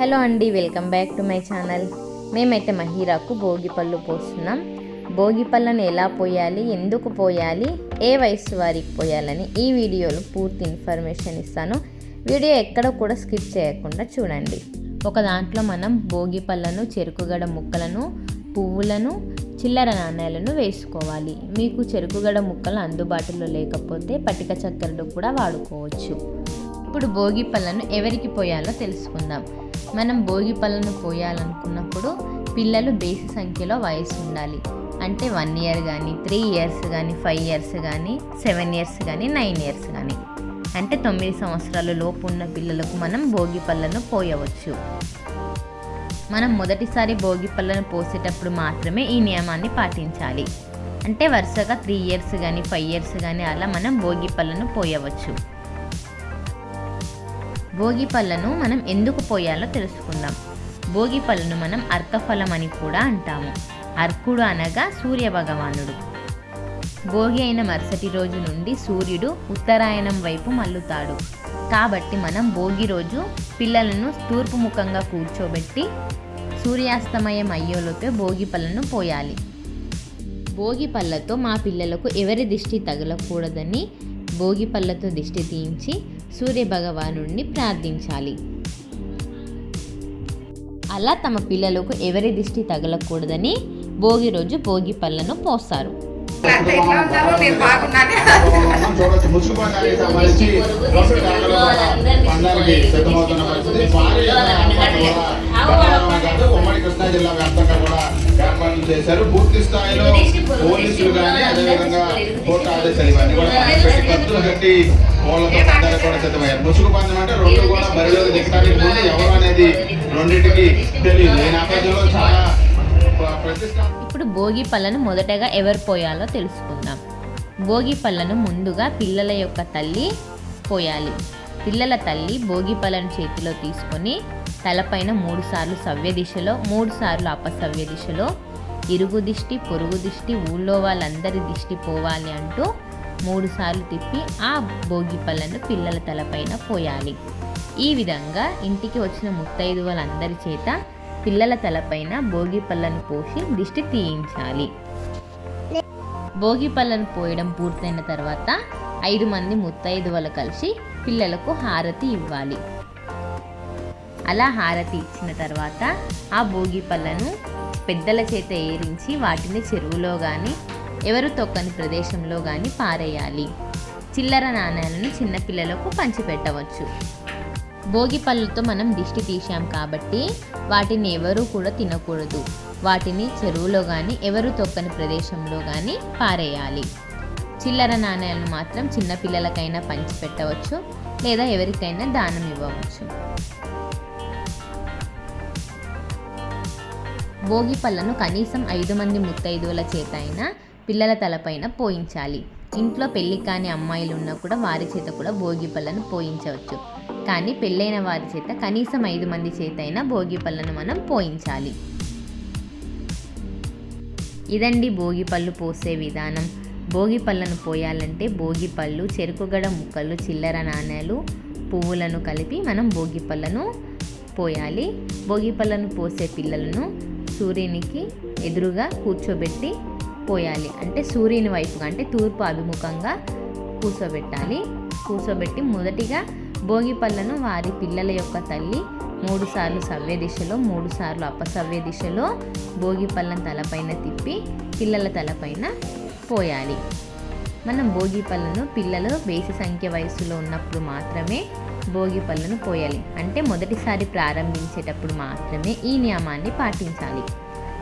Hello అండి welcome back to my channel. మేమైతే మహీరాకు భోగి పళ్ళు పోస్తున్నాం. భోగి పళ్ళను ఎలా పోయాలి ఎందుకు పోయాలి ఏ వయసు వారికి పోయాలని ఈ వీడియోలో పూర్తి ఇన్ఫర్మేషన్ ఇస్తాను. వీడియో ఎక్కడ కూడా స్కిప్ చేయకుండా చూడండి. ఒక దాంట్లో మనం భోగి పళ్ళను చెరుకుగడ ముక్కలను పువ్వులను చిల్లర నాణ్యాలను వేసుకోవాలి. మీకు చెరుకుగడ ముక్కలు అందుబాటులో లేకపోతే పటిక చక్కెరలు కూడా వాడుకోవచ్చు. ఇప్పుడు భోగి పళ్ళను ఎవరికి పోయాలో తెలుసుకుందాం. మనం భోగి పళ్ళను పోయాలనుకున్నప్పుడు పిల్లలు బేసి సంఖ్యలో వయసు ఉండాలి. అంటే వన్ ఇయర్ కానీ త్రీ ఇయర్స్ కానీ ఫైవ్ ఇయర్స్ కానీ సెవెన్ ఇయర్స్ కానీ నైన్ ఇయర్స్ కానీ అంటే తొమ్మిది సంవత్సరాల లోపు ఉన్న పిల్లలకు మనం భోగి పళ్ళను పోయవచ్చు. మనం మొదటిసారి భోగి పళ్ళను పోసేటప్పుడు మాత్రమే ఈ నియమాన్ని పాటించాలి. అంటే వరుసగా త్రీ ఇయర్స్ కానీ ఫైవ్ ఇయర్స్ కానీ అలా మనం భోగి పళ్ళను పోయవచ్చు. భోగి పళ్ళను మనం ఎందుకు పోయాలో తెలుసుకుందాం. భోగి పళ్ళను మనం అర్కఫలం అని కూడా అంటాము. అర్కుడు అనగా సూర్య భగవానుడు భోగి అయిన మరుసటి రోజు నుండి సూర్యుడు ఉత్తరాయణం వైపు మల్లుతాడు. కాబట్టి మనం భోగి రోజు పిల్లలను తూర్పు ముఖంగా కూర్చోబెట్టి సూర్యాస్తమయం అయ్యేలోపే భోగి పళ్ళను పోయాలి. భోగి పళ్ళతో మా పిల్లలకు ఎవరి దిష్టి తగలకూడదని భోగి పళ్ళతో దిష్టి తీయించి సూర్య ప్రార్థించాలి. అలా తమ పిల్లలకు ఎవరి దిష్టి తగలకూడదని భోగి రోజు భోగి పళ్ళను పోస్తారు. సంబంధించి ఉమ్మడి కృష్ణా జిల్లా వ్యాప్తంగా కూడా ఏర్పాట్లు చేశారు పూర్తి స్థాయిలో పోలీసులు కానీ అదేవిధంగా కోర్టు ఆదేశాలు ఇవన్నీ కూడా పక్కన పెట్టి కత్తులు కట్టి కోళ్ళతో పందాలు కూడా సిద్ధమయ్యారు ముసుగు పందెం అంటే రెండు కూడా బరిలోకి దిగడానికి ముందు ఎవరు అనేది రెండింటికి తెలియదు ఈ నేపథ్యంలో చాలా ఇప్పుడు భోగి పళ్ళను మొదటగా ఎవరు పోయాలో తెలుసుకుందాం. భోగి పళ్ళను ముందుగా పిల్లల యొక్క తల్లి పోయాలి. పిల్లల తల్లి భోగి పళ్ళను చేతిలో తీసుకొని తలపైన మూడుసార్లు సవ్య దిశలో మూడుసార్లు అపసవ్య దిశలో ఇరుగు దిష్టి పొరుగు దిష్టి ఊళ్ళో వాళ్ళందరి దిష్టి పోవాలి అంటూ మూడుసార్లు తిప్పి ఆ భోగి పళ్ళను పిల్లల తలపైన పోయాలి. ఈ విధంగా ఇంటికి వచ్చిన ముత్తైదు వాళ్ళందరి చేత పిల్లల తలపైన భోగి పళ్ళను పోసి దిష్టి తీయించాలి. భోగి పళ్ళను పోయడం పూర్తయిన తర్వాత ఐదు మంది ముత్తైదువలు కలిసి పిల్లలకు హారతి ఇవ్వాలి. అలా హారతి ఇచ్చిన తర్వాత ఆ భోగి పళ్ళను పెద్దల చేత ఏరించి వాటిని చెరువులో కానీ ఎవరు తొక్కని ప్రదేశంలో కానీ పారేయాలి. చిల్లర నాణ్యాలను చిన్నపిల్లలకు పంచిపెట్టవచ్చు. భోగి పళ్ళతో మనం దిష్టి తీసాం కాబట్టి వాటిని ఎవరూ కూడా తినకూడదు. వాటిని చెరువులో కానీ ఎవరు తొక్కని ప్రదేశంలో కానీ పారేయాలి. చిల్లర నాణ్యాలను మాత్రం చిన్నపిల్లలకైనా పంచిపెట్టవచ్చు లేదా ఎవరికైనా దానం ఇవ్వవచ్చు. భోగి పళ్ళను కనీసం ఐదు మంది ముత్తైదువుల చేత అయినా పిల్లల తలపైన పోయించాలి. ఇంట్లో పెళ్ళి కాని అమ్మాయిలు ఉన్నా కూడా వారి చేత కూడా భోగి పళ్ళను పోయించవచ్చు. కానీ పెళ్ళైన వారి చేత కనీసం ఐదు మంది చేత అయినా భోగి పళ్ళను మనం పోయించాలి. ఇదండి భోగి పళ్ళు పోసే విధానం. భోగి పళ్ళను పోయాలంటే భోగి పళ్ళు చెరుకుగడ ముక్కలు చిల్లర నాణ్యాలు పువ్వులను కలిపి మనం భోగి పళ్ళను పోయాలి. భోగి పళ్ళను పోసే పిల్లలను సూర్యునికి ఎదురుగా కూర్చోబెట్టి పోయాలి. అంటే సూర్యుని వైపుగా అంటే తూర్పు అభిముఖంగా కూర్చోబెట్టాలి. కూర్చోబెట్టి మొదటిగా భోగి పళ్ళను వారి పిల్లల యొక్క తల్లి మూడు సార్లు సవ్య దిశలో మూడు సార్లు అపసవ్య దిశలో భోగి పళ్ళను తలపైన తిప్పి పిల్లల తలపైన పోయాలి. మనం భోగి పళ్ళను పిల్లలు బేసి సంఖ్య వయసులో ఉన్నప్పుడు మాత్రమే భోగి పళ్ళను పోయాలి. అంటే మొదటిసారి ప్రారంభించేటప్పుడు మాత్రమే ఈ నియమాన్ని పాటించాలి.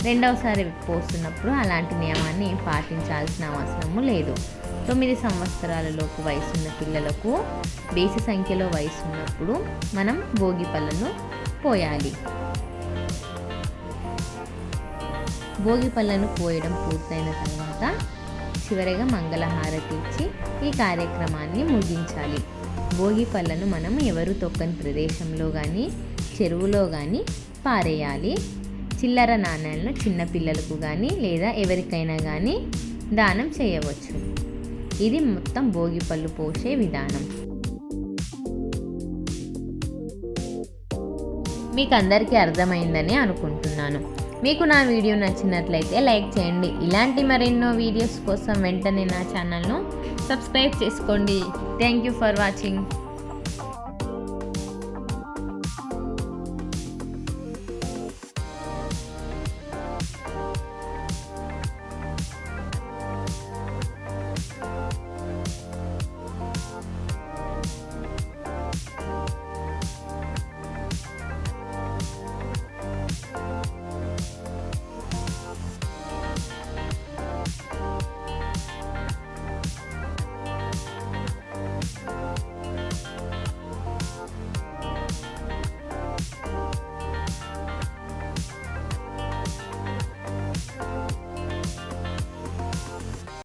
రెండవసారి పోస్తున్నప్పుడు అలాంటి నియమాన్ని పాటించాల్సిన అవసరము లేదు. తొమ్మిది సంవత్సరాలలోపు వయసున్న పిల్లలకు బేసి సంఖ్యలో వయసు ఉన్నప్పుడు మనం భోగి పళ్ళను పోయాలి. భోగి పళ్ళను పోయడం పూర్తయిన తర్వాత చివరిగా మంగళహారతి ఇచ్చి ఈ కార్యక్రమాన్ని ముగించాలి. భోగి పళ్ళను మనం ఎవరు తొక్కని ప్రదేశంలో కానీ చెరువులో కానీ పారేయాలి. చిల్లర నాణ్యాలను చిన్నపిల్లలకు కానీ లేదా ఎవరికైనా కానీ దానం చేయవచ్చు. ఇది మొత్తం భోగి పళ్ళు పోసే విధానం. మీకు అందరికీ అర్థమైందని అనుకుంటున్నాను. మీకు నా వీడియో నచ్చినట్లయితే లైక్ చేయండి. ఇలాంటి మరెన్నో వీడియోస్ కోసం వెంటనే నా ఛానల్ను సబ్స్క్రైబ్ చేసుకోండి. Thank you for watching